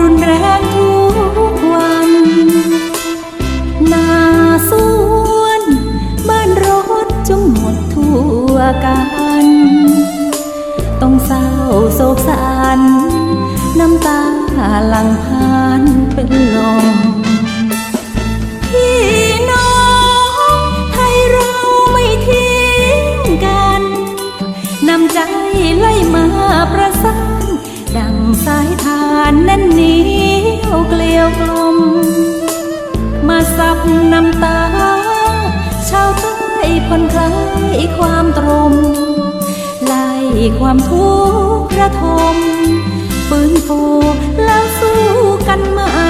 รุนแรงทุกวันนาสวนบ้านรถจงหมดทั่วกันต้องเศร้าโศกสานน้ำตาหลังพานเป็นลมพี่น้องไทยเราไม่ทิ้งกันนำใจไล่มาประสาน นแน่นเหนียวเกลียวกลม มาซับน้ำตา ชาวใต้ผ่อนคลายความตรม ไล่ความทุกข์ระทมปืนฟูแล้วสู้กันใหม่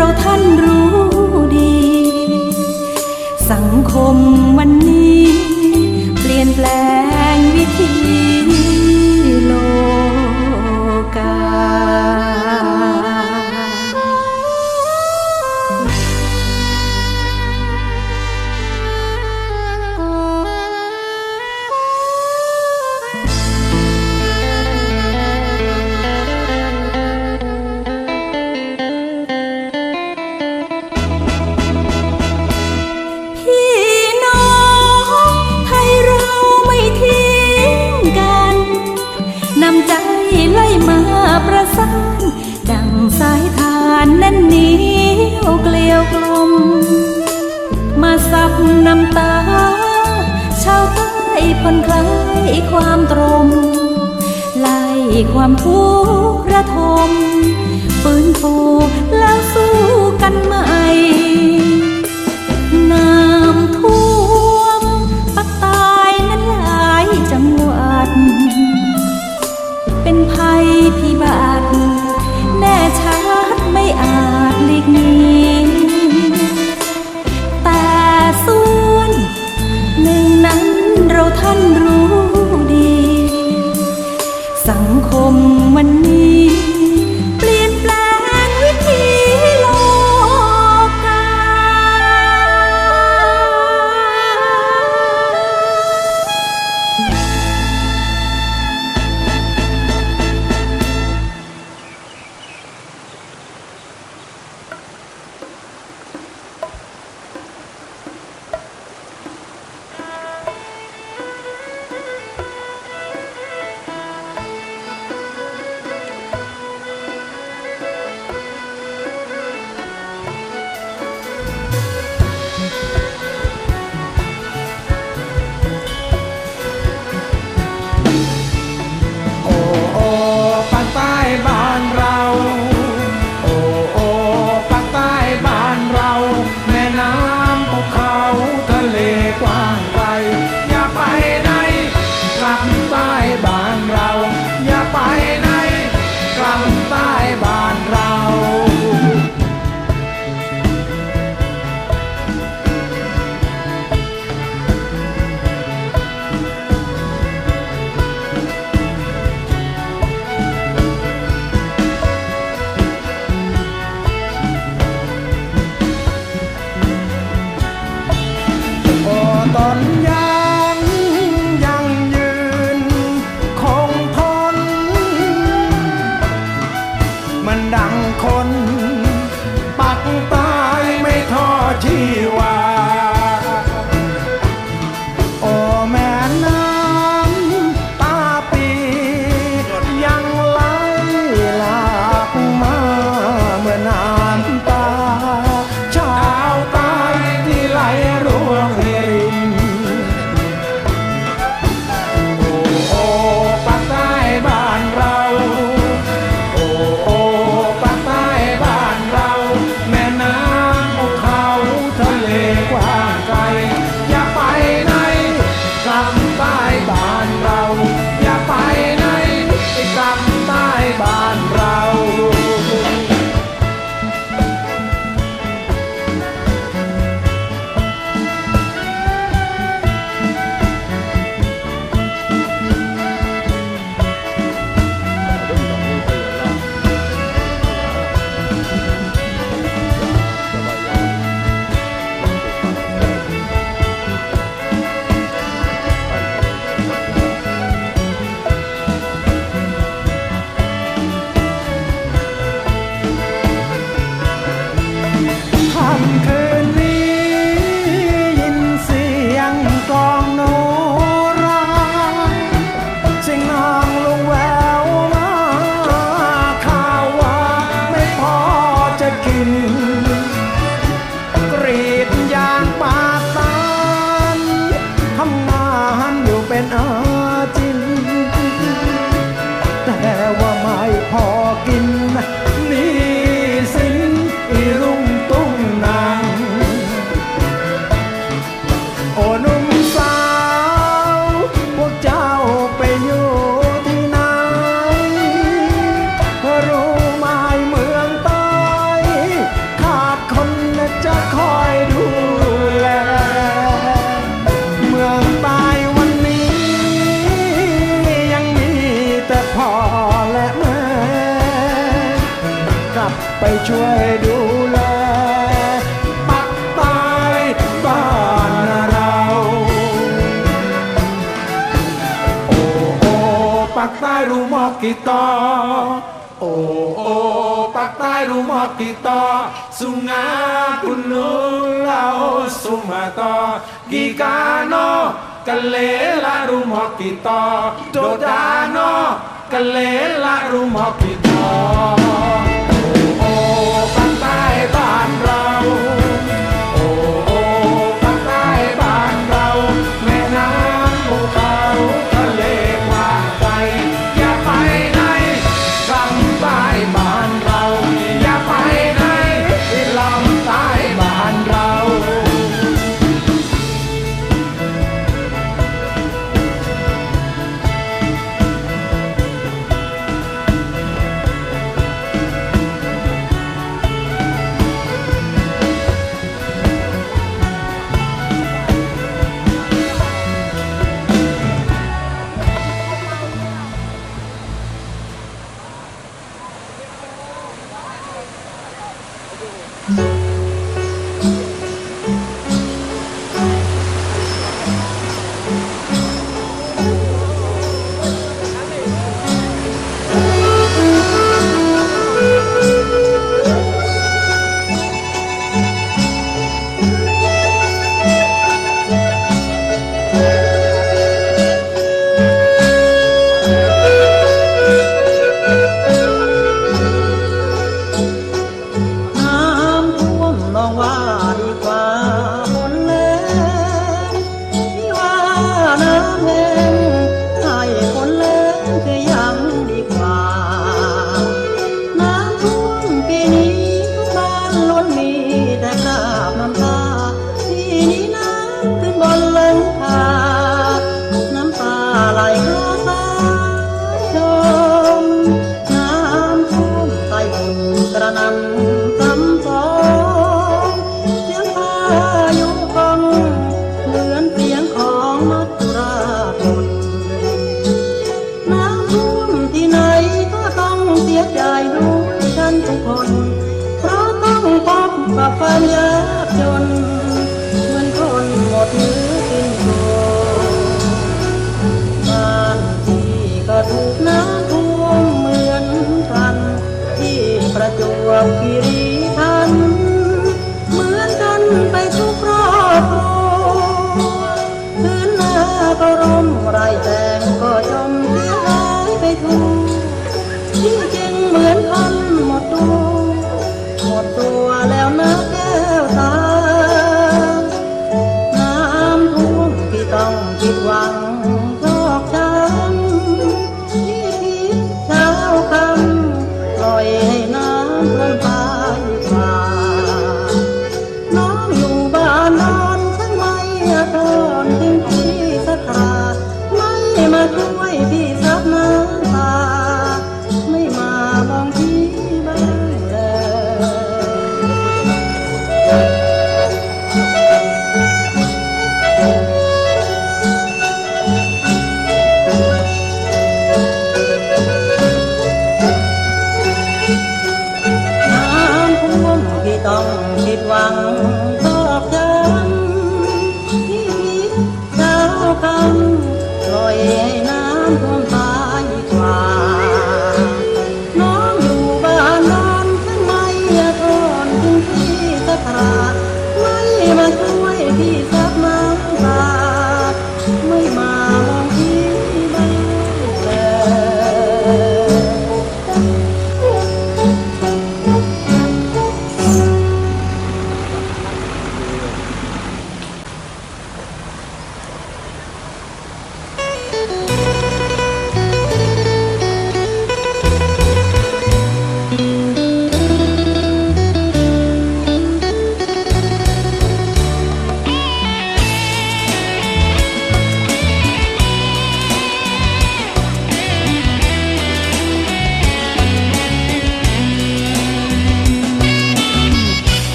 เราท่านรู้ดี สังคม ผ่อนคลายความตรม ไล่ความทุกข์ระทมปืนฟูแล้วสู้ ดูแปักไตบาดาลโอ้ปักไตรูมอกกิโตอโอ้โอ้ปักตารูมอกกี่ตอสุงาคุนุลาโอสุมาตอกีกาโนกันเลลารูมอกกี่ตอโดดาโนกันเลลารูมอกกี่ตอ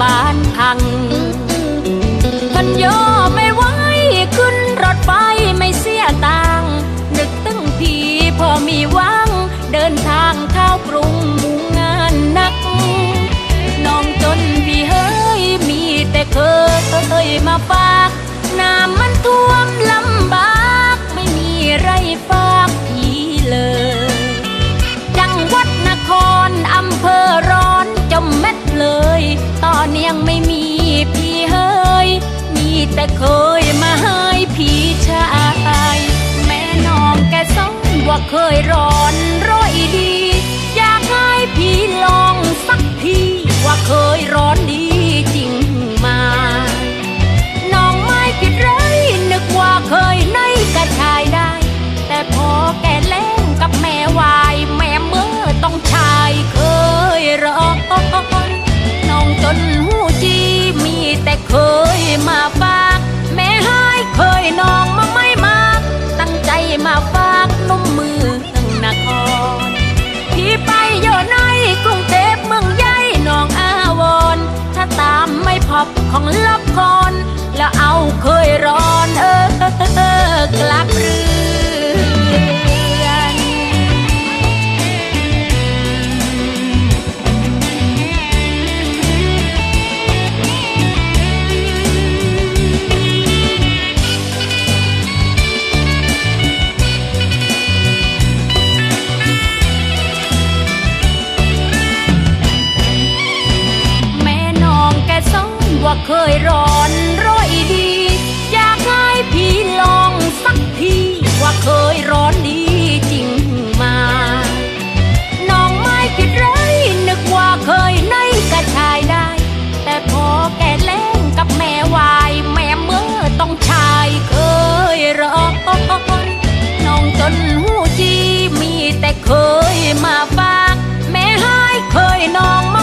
บ้านพัง ว่าเคยรอ บคอนแล้วเอาเคยร้อนเออกลับเรือ เคยร้อนร้อยดี อยากให้พี่ลองสักทีว่าเคยร้อนดีจริงมาน้องไม่คิดไยนึกว่าเคยในกระชายได้ แต่พอแก่แล้งกับแม่วายแม่เมื่อต้องชายเคยร้อนน้องจนหูจีมีแต่เคยมาฝากแม่ให้เคยน้อง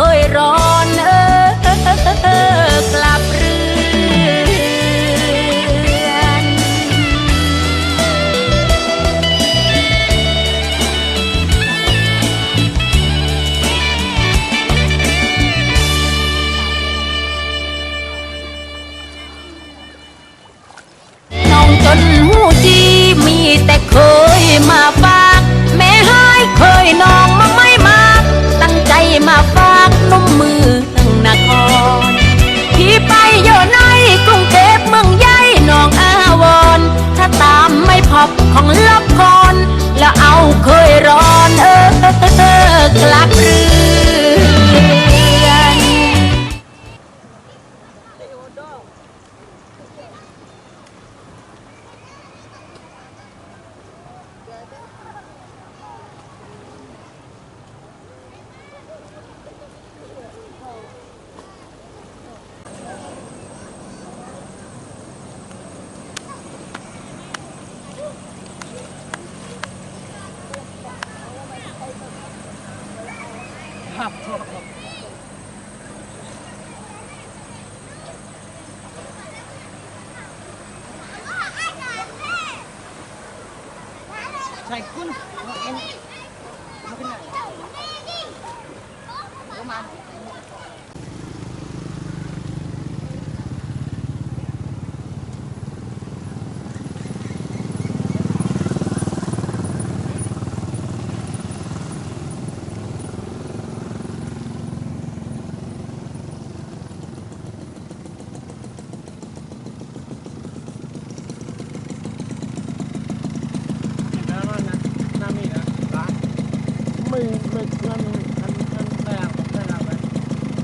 เคยร้อน ของละครแล้วเอาเคยร้อนเออกลับเรือ มา